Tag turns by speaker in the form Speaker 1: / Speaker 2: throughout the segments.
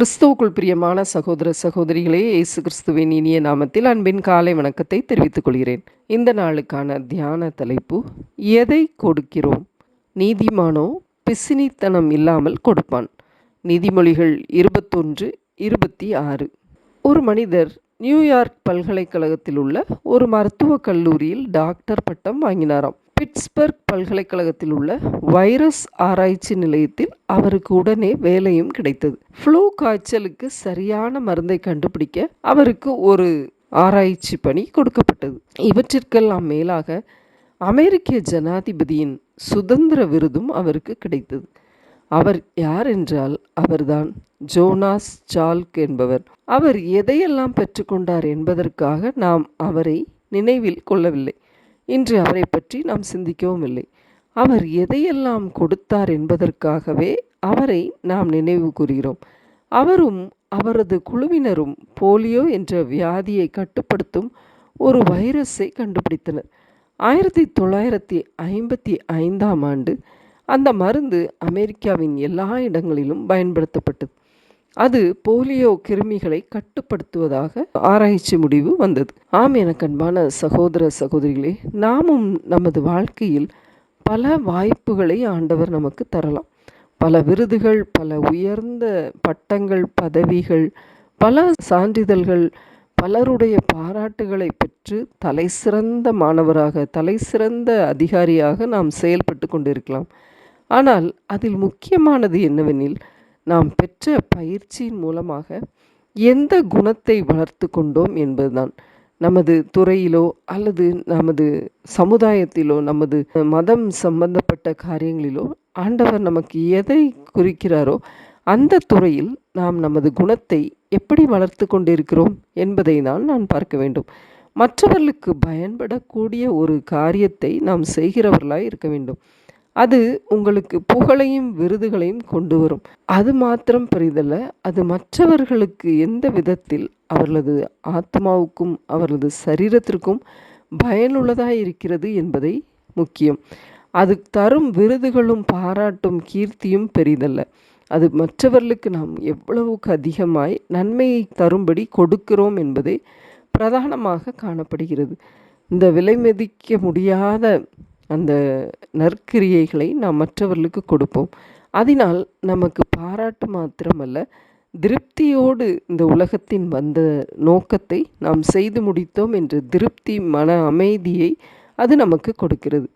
Speaker 1: கிறிஸ்துவுக்குள் பிரியமான சகோதர சகோதரிகளே இயேசு கிறிஸ்துவின் இனிய நாமத்தில் அன்பின் காலை வணக்கத்தை தெரிவித்துக் கொள்கிறேன். இந்த நாளுக்கான தியான தலைப்பு எதை கொடுக்கிறோம்? நீதிமானோ பிசினித்தனம் இல்லாமல் கொடுப்பான். நீதிமொழிகள் இருபத்தொன்று இருபத்தி ஆறு. ஒரு மனிதர் நியூயார்க் பல்கலைக்கழகத்தில் உள்ள ஒரு மருத்துவக் கல்லூரியில் டாக்டர் பட்டம் வாங்கினாராம். பிட்ஸ்பர்க் பல்கலைக்கழகத்தில் உள்ள வைரஸ் ஆராய்ச்சி நிலையத்தில் அவருக்கு உடனே வேலையும் கிடைத்தது. ஃப்ளூ காய்ச்சலுக்கு சரியான மருந்தை கண்டுபிடிக்க அவருக்கு ஒரு ஆராய்ச்சி பணி கொடுக்கப்பட்டது. இவற்றிற்கெல்லாம் மேலாக அமெரிக்க ஜனாதிபதியின் சுதந்திர விருதும் அவருக்கு கிடைத்தது. அவர் யார் என்றால் அவர்தான் ஜோனாஸ் சால்க் என்பவர். அவர் எதையெல்லாம் பெற்றுக்கொண்டார் என்பதற்காக நாம் அவரை நினைவில் கொள்ளவில்லை. இன்று அவரை பற்றி நாம் சிந்திக்கவும் இல்லை அவர் எதையெல்லாம் கொடுத்தார் என்பதற்காகவே அவரை நாம் நினைவு கூறுகிறோம். அவரும் அவரது குழுவினரும் போலியோ என்ற வியாதியை கட்டுப்படுத்தும் ஒரு வைரஸை கண்டுபிடித்தனர். ஆயிரத்தி தொள்ளாயிரத்தி ஐம்பத்தி ஐந்தாம் ஆண்டு அந்த மருந்து அமெரிக்காவின் எல்லா இடங்களிலும் பயன்படுத்தப்பட்டது. அது போலியோ கிருமிகளை கட்டுப்படுத்துவதாக ஆராய்ச்சி முடிவு வந்தது. ஆம் எனக்கன்பான சகோதர சகோதரிகளே நாமும் நமது வாழ்க்கையில் பல வாய்ப்புகளை ஆண்டவர் நமக்கு தரலாம். பல விருதுகள் பல உயர்ந்த பட்டங்கள் பதவிகள் பல சான்றிதழ்கள் பலருடைய பாராட்டுகளை பெற்று தலை சிறந்த மாணவராக தலை சிறந்த அதிகாரியாக நாம் செயல்பட்டு கொண்டிருக்கலாம். ஆனால் அதில் முக்கியமானது என்னவெனில் நாம் பெற்ற பயிற்சியின் மூலமாக எந்த குணத்தை வளர்த்து கொண்டோம் என்பதுதான். நமது துறையிலோ அல்லது நமது சமுதாயத்திலோ நமது மதம் சம்பந்தப்பட்ட காரியங்களிலோ ஆண்டவர் நமக்கு எதை குறிக்கிறாரோ அந்த துறையில் நாம் நமது குணத்தை எப்படி வளர்த்து கொண்டிருக்கிறோம் என்பதை தான் நான் பார்க்க வேண்டும். மற்றவர்களுக்கு பயன்படக்கூடிய ஒரு காரியத்தை நாம் செய்கிறவர்களாய் இருக்க வேண்டும். அது உங்களுக்கு புகழையும் விருதுகளையும் கொண்டு வரும். அது மாத்திரம் பெரிதல்ல அது மற்றவர்களுக்கு எந்த விதத்தில் அவர்களது ஆத்மாவுக்கும் அவர்களது சரீரத்திற்கும் பயனுள்ளதாக இருக்கிறது என்பதை முக்கியம். அது தரும் விருதுகளும் பாராட்டும் கீர்த்தியும் பெரிதல்ல. அது மற்றவர்களுக்கு நாம் எவ்வளவுக்கு அதிகமாய் நன்மையை தரும்படி கொடுக்கிறோம் என்பதே பிரதானமாக காணப்படுகிறது. இந்த விலை மதிக்க முடியாத அந்த நற்கிரியைகளை நாம் மற்றவர்களுக்கு கொடுப்போம். அதனால் நமக்கு பாராட்டு மாத்திரமல்ல திருப்தியோடு இந்த உலகத்தின் வந்த நோக்கத்தை நாம் செய்து முடித்தோம் என்ற திருப்தி மன அமைதியை அது நமக்கு கொடுக்கிறது.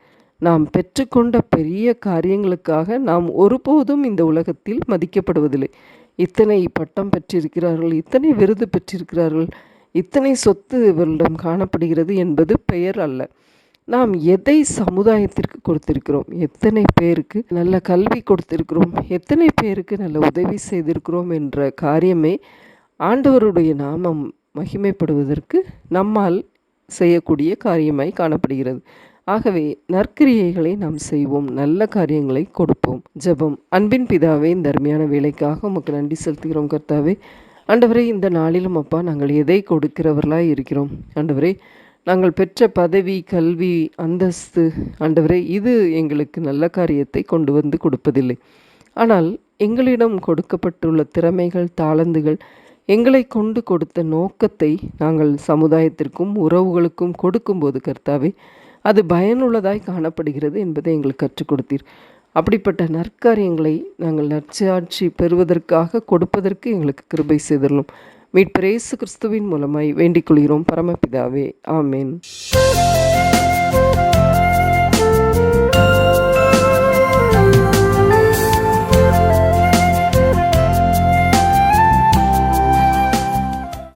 Speaker 1: நாம் பெற்றுக்கொண்ட பெரிய காரியங்களுக்காக நாம் ஒருபோதும் இந்த உலகத்தில் மதிக்கப்படுவதில்லை. இத்தனை பட்டம் பெற்றிருக்கிறார்கள் இத்தனை விருது பெற்றிருக்கிறார்கள் இத்தனை சொத்து இவர்களிடம் காணப்படுகிறது என்பது பெயர் அல்ல. நாம் எதை சமுதாயத்திற்கு கொடுத்திருக்கிறோம்? எத்தனை பேருக்கு நல்ல கல்வி கொடுத்திருக்கிறோம்? எத்தனை பேருக்கு நல்ல உதவி செய்திருக்கிறோம் என்ற காரியமே ஆண்டவருடைய நாமம் மகிமைப்படுவதற்கு நம்மால் செய்யக்கூடிய காரியமாய் காணப்படுகிறது. ஆகவே நற்கிரியைகளை நாம் செய்வோம் நல்ல காரியங்களை கொடுப்போம். ஜெபம். அன்பின் பிதாவே இந்த அருமையான வேலைக்காக உமக்கு நன்றி செலுத்துகிறோம் கர்த்தாவே. ஆண்டவரே இந்த நாளிலும் அப்பா நாங்கள் எதை கொடுக்கிறவர்களாய் இருக்கிறோம்? ஆண்டவரே நாங்கள் பெற்ற பதவி கல்வி அந்தஸ்து ஆண்டவரே இது எங்களுக்கு நல்ல காரியத்தை கொண்டு வந்து கொடுப்பதில்லை. ஆனால் எங்களிடம் கொடுக்கப்பட்டுள்ள திறமைகள் தாளந்துகள் எங்களை கொண்டு கொடுத்த நோக்கத்தை நாங்கள் சமுதாயத்திற்கும் உறவுகளுக்கும் கொடுக்கும்போது கர்த்தாவே அது பயனுள்ளதாய் காணப்படுகிறது என்பதை எங்களுக்கு கற்றுக் கொடுத்தீர். அப்படிப்பட்ட நற்காரியங்களை நாங்கள் நற்சாட்சி பெறுவதற்காக கொடுப்பதற்கு எங்களுக்கு கிருபை செய்தரலும் மீட்பிரேசு கிறிஸ்துவின் மூலமாய் வேண்டிக் கொள்கிறோம் பரமபிதாவே. ஆமேன்.